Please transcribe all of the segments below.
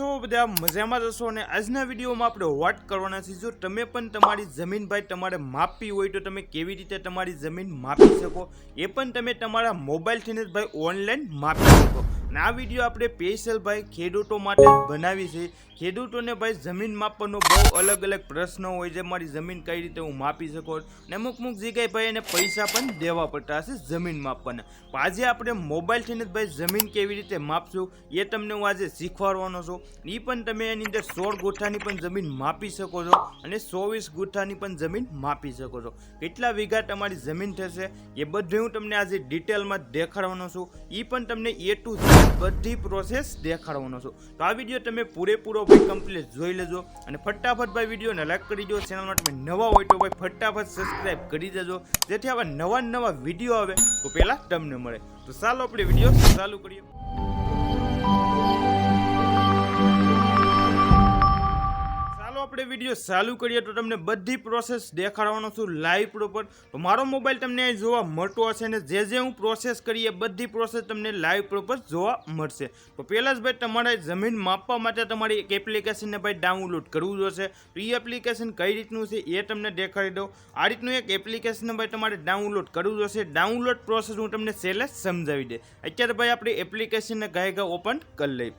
છો બધા મજામાં જશો અને આજના વિડીયોમાં આપણે વાત કરવાના છીએ, જો તમે પણ તમારી જમીન ભાઈ તમારે માપવી હોય તો તમે કેવી રીતે તમારી જમીન માપી શકો? એ પણ તમે તમારા મોબાઈલથી જ ભાઈ ઓનલાઈન માપી શકો. અને આ વીડિયો આપણે સ્પેશિયલ ભાઈ ખેડૂતો માટે બનાવી છે. ખેડૂતોને ભાઈ જમીન માપવાનો બહુ અલગ અલગ પ્રશ્ન હોય છે. મારી જમીન કઈ રીતે હું માપી શકું ને અમુક અમુક જગ્યાએ ભાઈ એને પૈસા પણ દેવા પડતા હશે જમીન માપવાના. આજે આપણે મોબાઈલથી જ ભાઈ જમીન કેવી રીતે માપશું એ તમને હું આજે શીખવાડવાનો છું. એ પણ તમે એની અંદર સોળ ગુઠ્ઠાની પણ જમીન માપી શકો છો અને ચોવીસ ગુઠ્ઠાની પણ જમીન માપી શકો છો. કેટલા વીઘા તમારી જમીન થશે એ બધું હું તમને આજે ડિટેલમાં દેખાડવાનો છું. એ પણ તમને એ ટુ બધી પ્રોસેસ દેખાડવાનો છું. તો આ વીડિયો તમે પૂરેપૂરો ભાઈ કમ્પ્લીટ જોઈ લેજો અને ફટાફટ ભાઈ વિડીયોને લાઈક કરી દો. ચેનલમાં તમે નવા હોય તો ભાઈ ફટાફટ સબસ્ક્રાઈબ કરી દેજો. જેથી આવા નવા નવા વીડિયો આવે તો પહેલાં તમને મળે. તો ચાલો આપણે વીડિયો ચાલુ કરીએ. આપણે વીડિયો ચાલુ કરીએ તો તમને બધી પ્રોસેસ દેખાડવાનો છું લાઈવ પ્રોપર તો મારો મોબાઈલ તમને અહીં જોવા મળતો હશે અને જે જે હું પ્રોસેસ કરી એ બધી પ્રોસેસ તમને લાઈવ પ્રોપર જોવા મળશે. તો પહેલાં જ ભાઈ, તમારે જમીન માપવા માટે તમારી એક એપ્લિકેશનને ભાઈ ડાઉનલોડ કરવું જોશે. તો એ એપ્લિકેશન કઈ રીતનું છે એ તમને દેખાડી દઉં. આ રીતનું એક એપ્લિકેશન ભાઈ તમારે ડાઉનલોડ કરવું જોશે. ડાઉનલોડ પ્રોસેસ હું તમને સેલે સમજાવી દે. અત્યારે ભાઈ આપણી એપ્લિકેશનને ગાય ઓપન કરી લઈએ.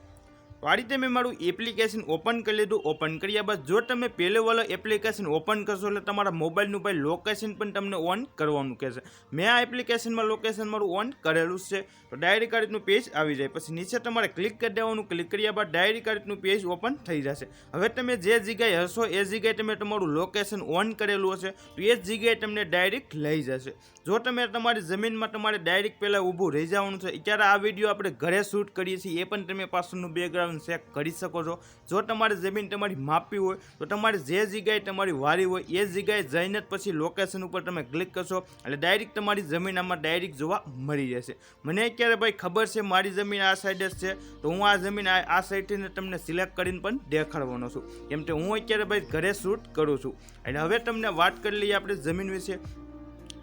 તો આ રીતે મેં મારું એપ્લિકેશન ઓપન કરી લીધું ઓપન કર્યા બાદ જો તમે પહેલો વાળો એપ્લિકેશન ઓપન કરશો એટલે તમારા મોબાઈલનું ભાઈ લોકેશન પણ તમને ઓન કરવાનું કહેશે. મેં આ એપ્લિકેશનમાં લોકેશન મારું ઓન કરેલું છે. તો ડાયરી કાર્ડનું પેજ આવી જાય. પછી નીચે તમારે ક્લિક કરી દેવાનું. ક્લિક કર્યા બાદ ડાયરી કાર્ડનું પેજ ઓપન થઈ જશે. હવે તમે જે જગ્યાએ હશો, એ જગ્યાએ તમે તમારું લોકેશન ઓન કરેલું હશે, તો એ જ જગ્યાએ તમને ડાયરેક્ટ લઈ જશે. જો તમે તમારી જમીનમાં તમારે ડાયરેક્ટ પહેલાં ઊભું રહી જવાનું છે અત્યારે આ વીડિયો આપણે ઘરે શૂટ કરીએ છીએ, એ પણ તમે પાછળનું બેકગ્રાઉન્ડ ચેક કરી શકો છો. જો તમારે જમીન તમારી માપી હોય, તો તમારે જે જગ્યાએ તમારી વારી હોય, એ જગ્યાએ જઈને જ પછી લોકેશન ઉપર તમે ક્લિક કરશો એટલે ડાયરેક્ટ તમારી જમીન આમાં ડાયરેક્ટ જોવા મળી જશે મને અત્યારે ભાઈ ખબર છે મારી જમીન આ સાઈડ જ છે, તો હું આ જમીન આ સાઈડથી તમને સિલેક્ટ કરીને પણ દેખાડવાનો છું. કેમ કે હું અત્યારે ભાઈ ઘરે શૂટ કરું છું. એટલે હવે તમને વાત કરી લઈએ આપણે જમીન વિશે.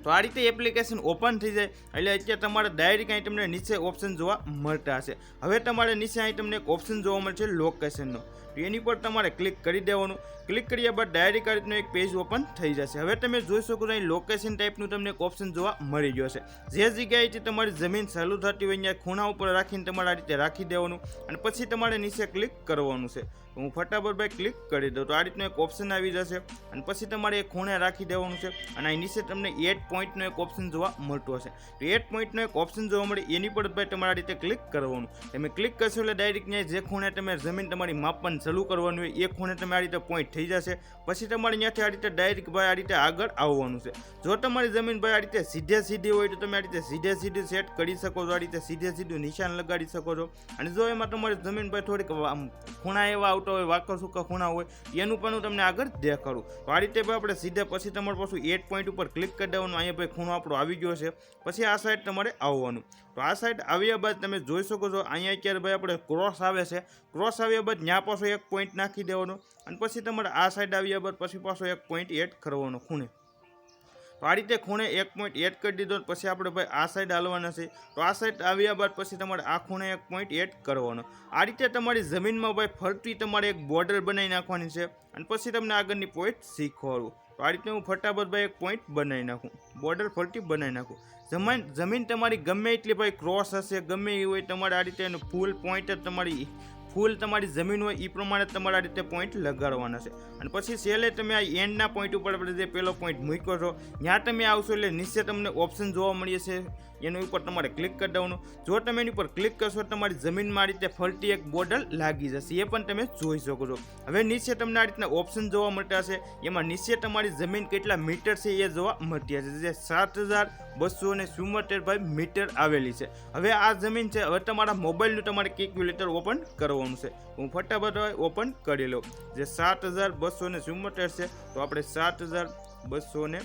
તો આ રીતે એપ્લિકેશન ઓપન થઈ જાય, એટલે અત્યારે તમારે ડાયરેક્ટ અહીં તમને નીચે ઓપ્શન જોવા મળતા હશે. હવે તમારે નીચે અહીં એક ઓપ્શન જોવા મળશે લોકેશનનો તો એની પર તમારે ક્લિક કરી દેવાનું. ક્લિક કર્યા બાદ ડાયરેક્ટ આ રીતનું એક પેજ ઓપન થઈ જશે. હવે તમે જોઈ શકો છો અહીં લોકેશન ટાઈપનું તમને એક ઓપ્શન જોવા મળી ગયો છે જે જગ્યાએથી તમારી જમીન ચાલુ થતી હોય ત્યાં ખૂણા ઉપર રાખીને તમારે આ રીતે રાખી દેવાનું. અને પછી તમારે નીચે ક્લિક કરવાનું છે. હું ફટાફટ ભાઈ ક્લિક કરી દઉં તો આ રીતનું એક ઓપ્શન આવી જશે. અને પછી તમારે એક ખૂણે રાખી દેવાનું છે અને અહીં નીચે તમને એટ પોઈન્ટનો એક ઓપ્શન જોવા મળતો હશે. તો એટ પોઈન્ટનો એક ઓપ્શન જોવા મળે એની પર ભાઈ તમારે આ રીતે ક્લિક કરવાનું. તમે ક્લિક કરશો એટલે ડાયરેક્ટ ત્યાં જે ખૂણે તમે જમીન તમારી માપન ચાલુ કરવાનું હોય એ ખૂણે તમે આ રીતે પોઈન્ટ થઈ જશે. પછી તમારે ત્યાંથી આ રીતે ડાયરેક્ટ ભાઈ આ રીતે આગળ આવવાનું છે. જો તમારી જમીન ભાઈ આ રીતે સીધે સીધી હોય તો તમે આ રીતે સીધે સીધી સેટ કરી શકો છો, આ રીતે સીધે સીધું નિશાન લગાડી શકો છો. અને જો એમાં તમારી જમીન ભાઈ થોડીક આમ ખૂણા એવા આવતા હોય વાંકા સૂકા ખૂણા હોય, એનું પણ હું તમને આગળ દેખાડું. તો આ રીતે આપણે સીધા પછી તમારે પાછું એટ પોઈન્ટ ઉપર ક્લિક કરી દેવાનું. અહીંયા ભાઈ ખૂણો આપણો આવી ગયો છે. પછી આ સાઈડ તમારે આવવાનું. તો આ સાઈડ આવ્યા બાદ તમે જોઈ શકો છો, અહીંયા અત્યારે ભાઈ આપણે ક્રોસ આવે છે. ક્રોસ આવ્યા બાદ ત્યાં પાછો એક પોઈન્ટ નાખી દેવાનો. અને પછી તમારે આ સાઈડ આવ્યા બાદ પછી પાછો એક પોઈન્ટ એડ કરવાનો ખૂણે. આ રીતે ખૂણે એક પોઈન્ટ એડ કરી દીધો પછી આપણે ભાઈ આ સાઈડ હાલવાના છે. તો આ સાઈડ આવ્યા બાદ પછી તમારે આ ખૂણે એક પોઈન્ટ એડ કરવાનો. આ રીતે તમારી જમીનમાં ભાઈ ફરતી તમારે એક બોર્ડર બનાવી નાખવાની છે અને પછી તમને આગળની પોઈન્ટ શીખવાડું. તો આ રીતે હું ફટાફટ ભાઈ એક પોઈન્ટ બનાવી નાખું. બોર્ડર ફરતી બનાવી નાખું. જમીન જમીન તમારી ગમે એટલી ભાઈ ક્રોસ હશે, ગમે એ હોય તમારે આ રીતે એનું ફૂલ પોઈન્ટ જ તમારી ફૂલ તમારી જમીન હોય એ પ્રમાણે તમારા રીતે પોઈન્ટ લગાડવાના છે. અને પછી છેલ્લે તમે આ એન્ડના પોઈન્ટ ઉપર જે પેલો પોઈન્ટ મૂક્યો છો, ત્યાં તમે આવશો એટલે નીચે તમને ઓપ્શન જોવા મળીએ છે. એની ઉપર તમારે ક્લિક કરી દેવાનું. જો તમે એની ઉપર ક્લિક કરશો, તમારી જમીનમાં આ રીતે ફરતી એક બોર્ડર લાગી જશે. એ પણ તમે જોઈ શકો છો. હવે નીચે તમને આ રીતના ઓપ્શન જોવા મળતા હશે. એમાં નીચે તમારી જમીન કેટલા મીટર છે એ જોવા મળતી હશે. જે સાત હજાર બસો ને ચુમ્મોતેર ભાઈ મીટર આવેલી છે. હવે આ જમીન છે. હવે તમારા મોબાઈલનું તમારે કેલ્ક્યુલેટર ઓપન કરવાનું છે. હું ફટાફટ ઓપન કરી લઉં. જે સાત હજાર બસો ને ચુમ્મોતેર છે, તો આપણે સાત હજાર બસો ને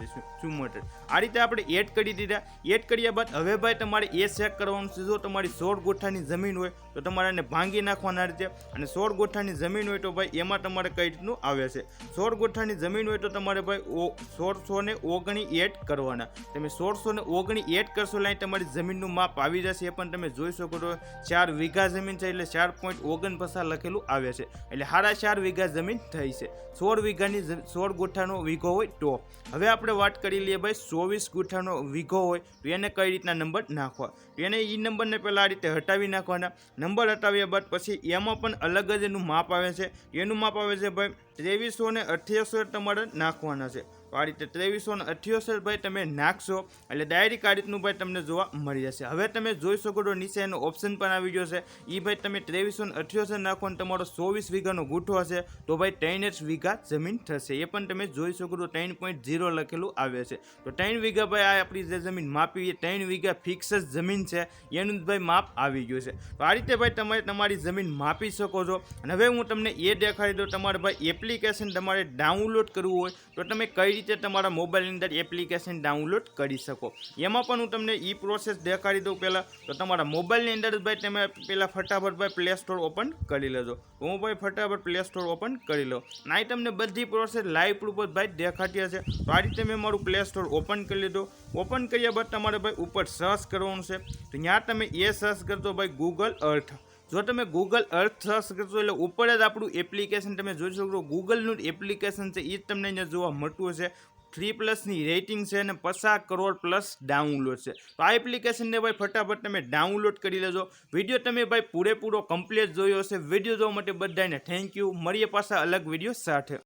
દઈશું મટર આ રીતે આપણે એડ કરી દીધા. એડ કર્યા બાદ હવે ભાઈ તમારે એ ચેક કરવાનું છે, જો તમારી સોળ ગોઠાની જમીન હોય, તો તમારે ભાંગી નાખવાના રીતે. અને સોળ ગોઠાની જમીન હોય તો ભાઈ એમાં તમારે કઈ રીતનું આવે છે? સોળ ગોઠાની જમીન હોય તો તમારે ભાઈ સોળસો ને ઓગણી એડ કરવાના. તમે સોળસો ને ઓગણી એડ કરશો લાઈ તમારી જમીનનું માપ આવી જશે. એ પણ તમે જોઈ શકો છો, ચાર વીઘા જમીન છે એટલે ચાર પોઈન્ટ ઓગણ પસાર લખેલું આવે છે. એટલે સાડા ચાર વીઘા જમીન થઈ છે. સોળ વીઘાની સોળ ગોઠાનો વીઘો હોય તો. હવે આપણે વાત કરી લઈએ ભાઈ, ચોવીસ ગુઠાનો વીઘો હોય, તો એને કઈ રીતના નંબર નાખવા? તો એને એ નંબરને પહેલાં આ રીતે હટાવી નાખવાના. નંબર હટાવ્યા બાદ પછી એમાં પણ અલગ જ એનું માપ આવે છે. એનું માપ આવે છે ભાઈ ત્રેવીસો ને અઠ્યાસો તમારે નાખવાના છે. તો આ રીતે ત્રેવીસો ને અઠ્યોતેર ભાઈ તમે નાખશો, એટલે ડાયરેક્ટ આ રીતનું ભાઈ તમને જોવા મળી જશે. હવે તમે જોઈ શકો છો નીચે એનો ઓપ્શન પણ આવી ગયો છે. એ ભાઈ તમે ત્રેવીસો ને અઠ્યોતેર નાખો અને તમારો ચોવીસ વીઘાનો ગુઠ્ઠો હશે, તો ભાઈ ત્રણ જ વીઘા જમીન થશે. એ પણ તમે જોઈ શકો છો ત્રણ પોઈન્ટ ઝીરો લખેલું આવે છે. તો ત્રણ વીઘા ભાઈ આ આપણી જે જમીન માપી એ ત્રણ વીઘા ફિક્સ જ જમીન છે. એનું ભાઈ માપ આવી ગયું છે. તો આ રીતે ભાઈ તમે તમારી જમીન માપી શકો છો. અને હવે હું તમને એ દેખાડી દઉં, તમારે ભાઈ એપ્લિકેશન તમારે ડાઉનલોડ કરવું હોય તો તમે કઈ રીતે તમારા મોબાઈલની અંદર એપ્લિકેશન ડાઉનલોડ કરી શકો? એમાં પણ હું તમને એ પ્રોસેસ દેખાડી દઉં પહેલાં. તો તમારા મોબાઈલની અંદર ભાઈ તમે પહેલાં ફટાફટ ભાઈ પ્લે સ્ટોર ઓપન કરી લેજો. હું ભાઈ ફટાફટ પ્લે સ્ટોર ઓપન કરી લો ના તમને બધી પ્રોસેસ લાઈવ પ્રૂફ ભાઈ દેખાતી હશે. તો આ રીતે મેં મારું પ્લે સ્ટોર ઓપન કરી લીધું. ઓપન કર્યા બાદ તમારે ભાઈ ઉપર સર્ચ કરવાનું છે. તો ત્યાં તમે એ સર્ચ કરતો ભાઈ ગૂગલ અર્થ જો તમે ગૂગલ અર્થ સર્ચ કરશો એટલે ઉપર જ આપણું એપ્લિકેશન તમે જોઈ શકો ગૂગલનું એપ્લિકેશન છે એ જ તમને અહીંયા જોવા મળતું હશે. થ્રી પ્લસની રેટિંગ છે અને પચાસ કરોડ પ્લસ ડાઉનલોડ છે. તો આ એપ્લિકેશનને ભાઈ ફટાફટ તમે ડાઉનલોડ કરી લેજો. વીડિયો તમે ભાઈ પૂરેપૂરો કમ્પ્લીટ જોયો હશે. વીડિયો જોવા માટે બધાને થેન્ક યુ મળીએ પાછા અલગ વીડિયો સાથે.